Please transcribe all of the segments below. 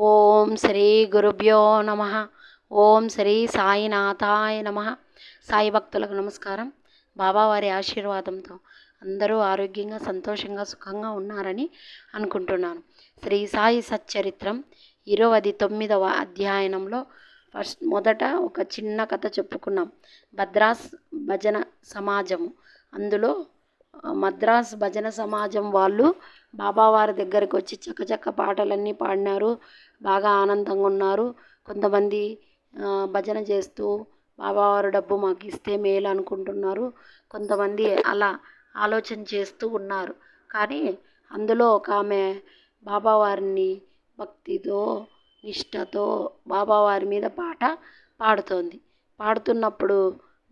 ఓం శ్రీ గురుభ్యో నమ. ఓం శ్రీ సాయినాథాయ నమ. సాయి భక్తులకు నమస్కారం. బాబావారి ఆశీర్వాదంతో అందరూ ఆరోగ్యంగా సంతోషంగా సుఖంగా ఉన్నారని అనుకుంటున్నాను. శ్రీ సాయి సచ్చరిత్రం ఇరవది తొమ్మిదవ అధ్యయనంలో ఫస్ట్ మొదట ఒక చిన్న కథ చెప్పుకున్నాం. భద్రాస్ భజన సమాజము. అందులో మద్రాస్ భజన సమాజం వాళ్ళు బాబావారి దగ్గరికి వచ్చి చక్కచక్క పాటలన్నీ పాడినారు. బాగా ఆనందంగా ఉన్నారు కొంతమంది భజన చేస్తూ బాబావారు డబ్బు మాకు ఇస్తే మేలు అనుకుంటున్నారు కొంతమంది అలా ఆలోచన చేస్తూ ఉన్నారు. కానీ అందులో ఒక ఆమె బాబావారిని భక్తితో నిష్టతో బాబావారి మీద పాట పాడుతోంది. పాడుతున్నప్పుడు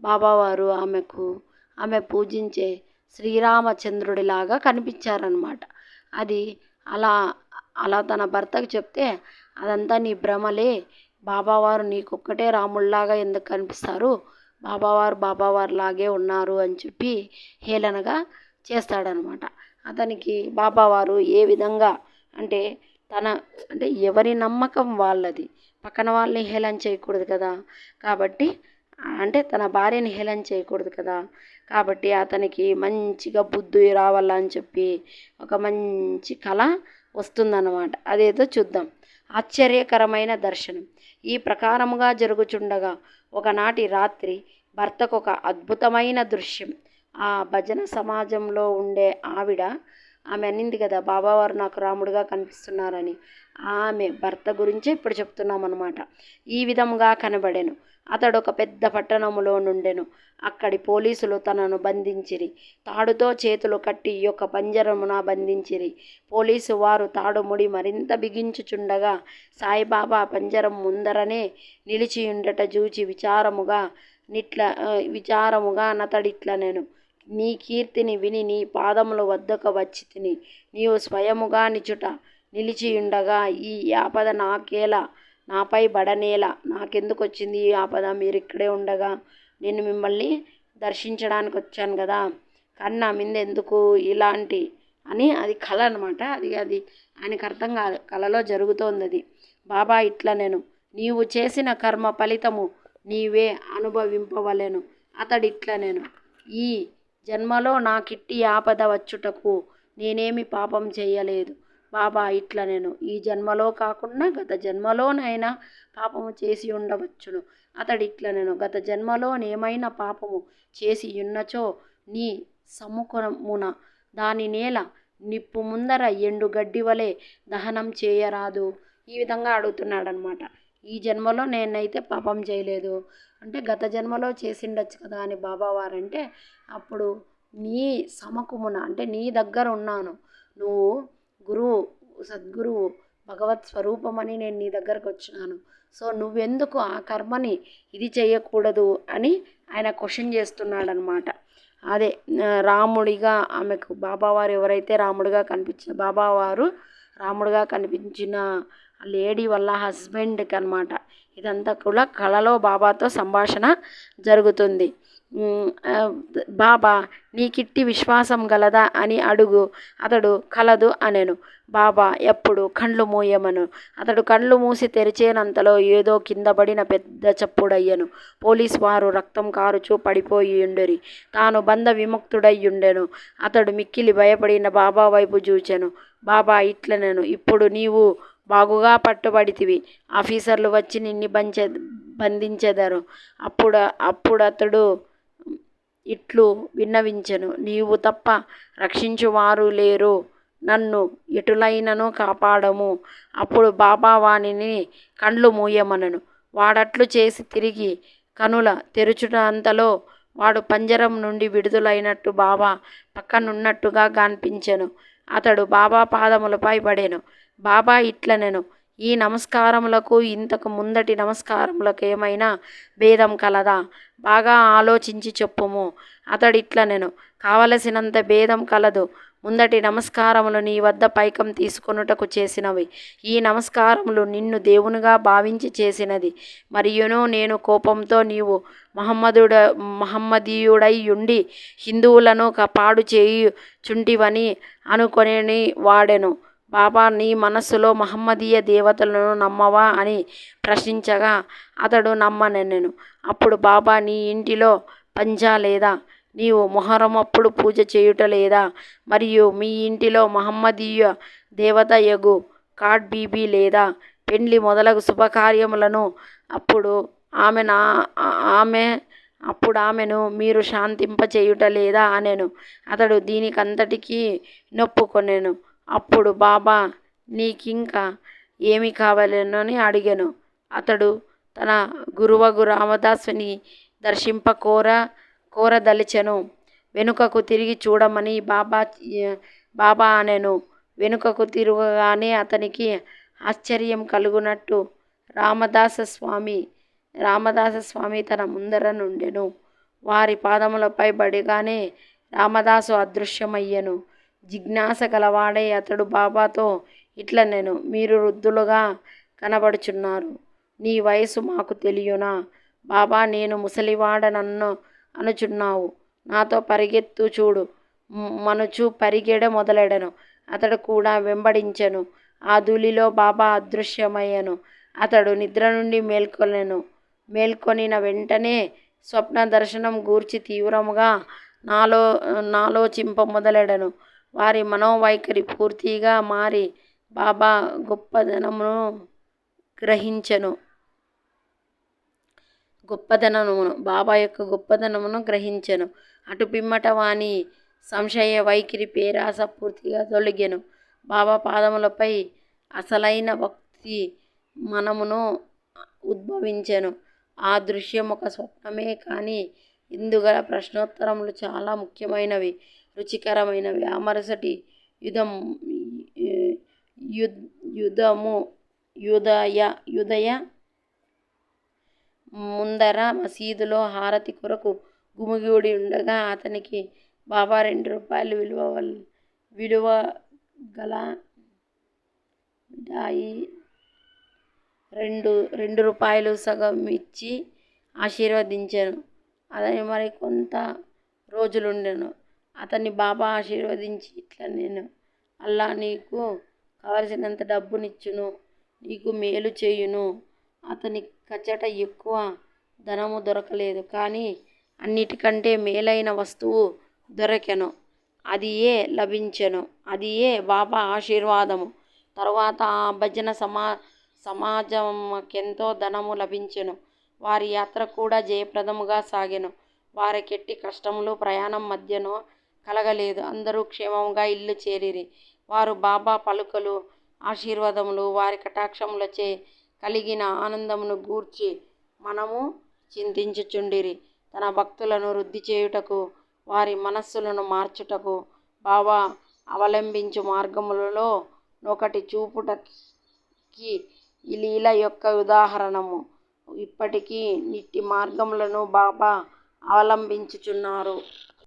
బాబావారు ఆమెకు ఆమె పూజించే శ్రీరామచంద్రుడిలాగా కనిపించారనమాట అది అలా అలా తన భర్తకు చెప్తే అదంతా నీ భ్రమలే. బాబావారు నీకొక్కటే రాముళ్ళాగా ఎందుకు కనిపిస్తారు? బాబావారు బాబావారు లాగే ఉన్నారు అని చెప్పి హేళనగా చేస్తాడనమాట. అతనికి బాబావారు ఏ విధంగా అంటే తన అంటే ఎవరి నమ్మకం వాళ్ళది. పక్కన వాళ్ళని హేళన చేయకూడదు కదా. కాబట్టి అంటే తన భార్యని హేళన చేయకూడదు కదా. కాబట్టి అతనికి మంచిగా బుద్ధి రావాలని చెప్పి ఒక మంచి కళ వస్తుందన్నమాట. అదేదో చూద్దాం. ఆశ్చర్యకరమైన దర్శనం. ఈ ప్రకారముగా జరుగుచుండగా ఒకనాటి రాత్రి భర్తకు ఒక అద్భుతమైన దృశ్యం. ఆ భజన సమాజంలో ఉండే ఆవిడ ఆమె అనింది కదా బాబావారు నాకు రాముడుగా కనిపిస్తున్నారని. ఆమె భర్త గురించే ఇప్పుడు చెప్తున్నాం అనమాట ఈ విధముగా కనబడెను. అతడు ఒక పెద్ద పట్టణములో నుండెను. అక్కడి పోలీసులు తనను బంధించిరి. తాడుతో చేతులు కట్టి ఈ యొక్క పంజరమున బంధించిరి. పోలీసు వారు తాడు ముడి మరింత బిగించుచుండగా సాయిబాబా పంజరం ముందరనే నిలిచియుండట జూచి విచారముగా నిట్ల విచారముగా నతడిట్ల నేను నీ కీర్తిని విని నీ పాదముల వద్దకు వచ్చి తిని. నీవు స్వయముగా నిచుట నిలిచియుండగా ఈ ఆపద నాకేలా? నాపై బడనేలా? నాకెందుకు వచ్చింది ఈ ఆపద? మీరు ఇక్కడే ఉండగా నేను మిమ్మల్ని దర్శించడానికి వచ్చాను కదా. కన్నా మిందెందుకు ఇలాంటి? అని అది కళ అనమాట అది అది ఆయనకు అర్థం కాదు. కళలో జరుగుతోంది అది. బాబా ఇట్లా నేను. నీవు చేసిన కర్మ ఫలితము నీవే అనుభవింపవలెను. అతడు ఇట్లా నేను. ఈ జన్మలో నాకిట్టి ఆపద వచ్చుటకు నేనేమి పాపం చేయలేదు. బాబా ఇట్లా నేను. ఈ జన్మలో కాకుండా గత జన్మలోనైనా పాపము చేసి ఉండవచ్చును. అతడి ఇట్ల నేను. గత జన్మలోనేమైనా పాపము చేసి ఉన్నచో నీ సముఖమున దాని నేల నిప్పు ముందర ఎండు గడ్డి వలె దహనం చేయరాదు. ఈ విధంగా అడుగుతున్నాడనమాట ఈ జన్మలో నేనైతే పాపం చేయలేదు. అంటే గత జన్మలో చేసిండొచ్చు కదా అని బాబావారంటే అప్పుడు నీ సమకుమున అంటే నీ దగ్గర ఉన్నాను. నువ్వు గురువు సద్గురువు భగవత్ స్వరూపమని నేను నీ దగ్గరకు వచ్చినాను. సో నువ్వెందుకు ఆ కర్మని ఇది చేయకూడదు అని ఆయన క్వశ్చన్ చేస్తున్నాడనమాట అదే రాముడిగా ఆమెకు బాబావారు ఎవరైతే రాముడిగా కనిపించిన బాబావారు రాముడిగా కనిపించిన లేడీ వల్ల హస్బెండ్కి అనమాట ఇదంతా కూడా కళలో బాబాతో సంభాషణ జరుగుతుంది. బాబా నీకిట్టి విశ్వాసం గలదా అని అడుగు. అతడు కలదు అనెను. బాబా ఎప్పుడు? కళ్ళు మూయమను. అతడు కళ్ళు మూసి తెరిచేనంతలో ఏదో కిందబడిన పెద్ద చప్పుడయ్యను. పోలీస్ వారు రక్తం కారుచూ పడిపోయి ఉండెరి తాను బంధ విముక్తుడయ్యుండెను. అతడు మిక్కిలి భయపడిన బాబా వైపు చూచెను. బాబా ఇట్లనెను. ఇప్పుడు నీవు బాగుగా పట్టుబడితివి. ఆఫీసర్లు వచ్చి నిన్ను బంచె బంధించెదరు. అప్పుడు అప్పుడు అతడు ఇట్లు విన్నవించెను. నీవు తప్ప రక్షించువారు లేరు. నన్ను ఎటులైనను కాపాడము. అప్పుడు బాబా వాణిని కండ్లు మూయమనను. వాడట్లు చేసి తిరిగి కనుల తెరుచుట అంతలో వాడు పంజరం నుండి విడుదలైనట్టు బాబా పక్కనున్నట్టుగా కనిపించెను అతడు బాబా పాదములపై పడెను. బాబా ఇట్లనెను ఈ నమస్కారములకు ఇంతకు ముందటి నమస్కారములకు ఏమైనా భేదం కలదా? బాగా ఆలోచించి చెప్పుము. అతడిట్లనెను కావలసినంత భేదం కలదు. ముందటి నమస్కారములు నీ వద్ద పైకం తీసుకొనుటకు చేసినవి. ఈ నమస్కారములు నిన్ను దేవునిగా భావించి చేసినది. మరియును నేను కోపంతో నీవు మహమ్మదుడ మహమ్మదీయుడై ఉండి హిందువులను పాడు చేయుచుంటివని అనుకొని వాడెను. బాబా నీ మనస్సులో మహమ్మదీయ దేవతలను నమ్మవా అని ప్రశ్నించగా అతడు నమ్మనెన్నెను. అప్పుడు బాబా నీ ఇంటిలో పంజా లేదా? నీవు మొహరమప్పుడు పూజ చేయుట లేదా? మరియు మీ ఇంటిలో మహమ్మదీయ దేవత యగు కాడ్ బీబీ లేదా? పెండ్లి మొదలగు శుభకార్యములను అప్పుడు ఆమె నా ఆమె అప్పుడు ఆమెను మీరు శాంతింపచేయుట లేదా అనెను. అతడు దీనికంతటికీ నొప్పుకొనెను అప్పుడు బాబా నీకింకా ఏమి కావాలెనని అడిగాను. అతడు తన గురువగు రామదాసుని దర్శింపకోర కోరదలిచెను. వెనుకకు తిరిగి చూడమని బాబా బాబా అనెను. వెనుకకు తిరగగానే అతనికి ఆశ్చర్యం కలుగునట్టు. రామదాస స్వామి రామదాస స్వామి తన ముందర నుండెను. వారి పాదములపై పడిగానే రామదాసు అదృశ్యమయ్యను. జిజ్ఞాస గలవాడే అతడు బాబాతో ఇట్లనెను మీరు వృద్ధులుగా కనబడుచున్నారు. నీ వయసు మాకు తెలియునా? బాబా నేను ముసలివాడనన్ను అనుచున్నావు. నాతో పరిగెత్తు చూడు. మనుచు పరిగెడ మొదలెడను. అతడు కూడా వెంబడించెను. ఆ ధూళిలో బాబా అదృశ్యమయ్యను. అతడు నిద్ర నుండి మేల్కొనెను. మేల్కొనిన వెంటనే స్వప్న దర్శనం గూర్చి తీవ్రముగా నాలో నాలోచింప మొదలెడను. వారి మనోవైఖరి పూర్తిగా మారి బాబా గొప్పదనమును గ్రహించెను. గొప్పదనమును బాబా యొక్క గొప్పదనమును గ్రహించెను. అటు పిమ్మట వాణి సంశయ వైఖరి పేరాస పూర్తిగా తొలగెను. బాబా పాదములపై అసలైన భక్తి మనమును ఉద్భవించెను. ఆ దృశ్యం ఒక స్వప్నమే కానీ ఇందుగల ప్రశ్నోత్తరములు చాలా ముఖ్యమైనవి. రుచికరమైనవి ఆ మరుసటి యుధం యుధము యుదయ యుదయ ముందర మసీదులో హారతి కొరకు గుమిగూడి ఉండగా అతనికి బాబా రెండు రూపాయలు విలువ విలువ గల మిఠాయి రెండు రెండు రూపాయలు సగం ఇచ్చి ఆశీర్వదించాను. అతని మరి కొంత రోజులుండెను. అతన్ని బాబా ఆశీర్వదించి ఇట్లా నేను అల్లా నీకు కావలసినంత డబ్బునిచ్చును. నీకు మేలు చేయును. అతని కచట ఎక్కువ ధనము దొరకలేదు. కానీ అన్నిటికంటే మేలైన వస్తువు దొరకెను. అదియే లభించెను. అదియే బాబా ఆశీర్వాదము. తరువాత ఆ భజన సమా సమాజంకెంతో ధనము లభించెను. వారి యాత్ర కూడా జయప్రదముగా సాగెను. వారికెట్టి కష్టములు ప్రయాణం మధ్యను కలగలేదు. అందరూ క్షేమంగా ఇల్లు చేరిరి. వారు బాబా పలుకలు ఆశీర్వాదములు వారి కటాక్షములచే కలిగిన ఆనందమును గూర్చి మనము చింతించుచుండిరి. తన భక్తులను వృద్ధి చేయుటకు వారి మనస్సులను మార్చుటకు బాబా అవలంబించు మార్గములలో నొకటి చూపుటకి ఈ లీల యొక్క ఉదాహరణము. ఇప్పటికీ నిట్టి మార్గములను బాబా అవలంబించుచున్నారు.